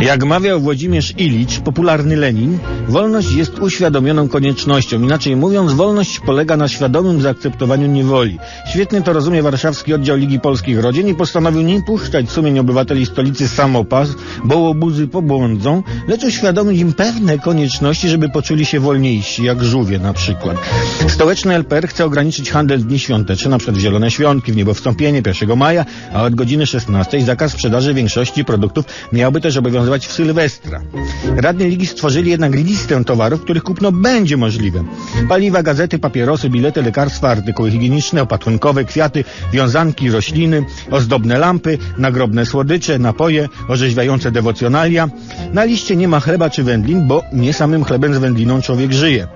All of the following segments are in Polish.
Jak mawiał Włodzimierz Ilicz, popularny Lenin, wolność jest uświadomioną koniecznością. Inaczej mówiąc, wolność polega na świadomym zaakceptowaniu niewoli. Świetnie to rozumie warszawski oddział Ligi Polskich Rodzin i postanowił nie puszczać sumień obywateli stolicy samopas, bo łobuzy pobłądzą, lecz uświadomić im pewne konieczności, żeby poczuli się wolniejsi, jak żółwie na przykład. Stołeczny LPR chce ograniczyć handel w dni świąteczne, na przykład w Zielone Świątki, w Niebowstąpienie 1 maja, a od godziny 16 zakaz sprzedaży większości produktów miałby też obowiązywać w Sylwestra. Radni Ligi stworzyli jednak listę towarów, których kupno będzie możliwe. Paliwa, gazety, papierosy, bilety, lekarstwa, artykuły higieniczne, opatrunkowe, kwiaty, wiązanki, rośliny, ozdobne lampy, nagrobne słodycze, napoje, orzeźwiające dewocjonalia. Na liście nie ma chleba czy wędlin, bo nie samym chlebem z wędliną człowiek żyje.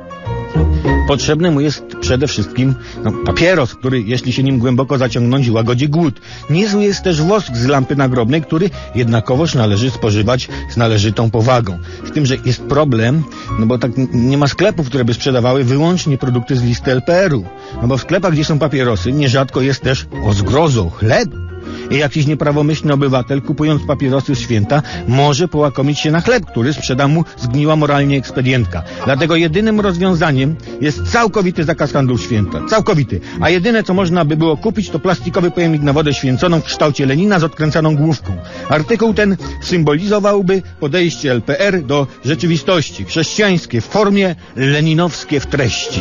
Potrzebny mu jest przede wszystkim no, papieros, który, jeśli się nim głęboko zaciągnąć, łagodzi głód. Niezły jest też wosk z lampy nagrobnej, który jednakowoż należy spożywać z należytą powagą. Z tym, że jest problem, no bo tak nie ma sklepów, które by sprzedawały wyłącznie produkty z listy LPR-u. No bo w sklepach, gdzie są papierosy, nierzadko jest też, o zgrozo, chleb. Jakiś nieprawomyślny obywatel, kupując papierosy święta, może połakomić się na chleb, który sprzeda mu zgniła moralnie ekspedientka. Dlatego jedynym rozwiązaniem jest całkowity zakaz handlu święta. Całkowity. A jedyne, co można by było kupić, to plastikowy pojemnik na wodę święconą w kształcie Lenina z odkręcaną główką. Artykuł ten symbolizowałby podejście LPR do rzeczywistości. Chrześcijańskie w formie, leninowskie w treści.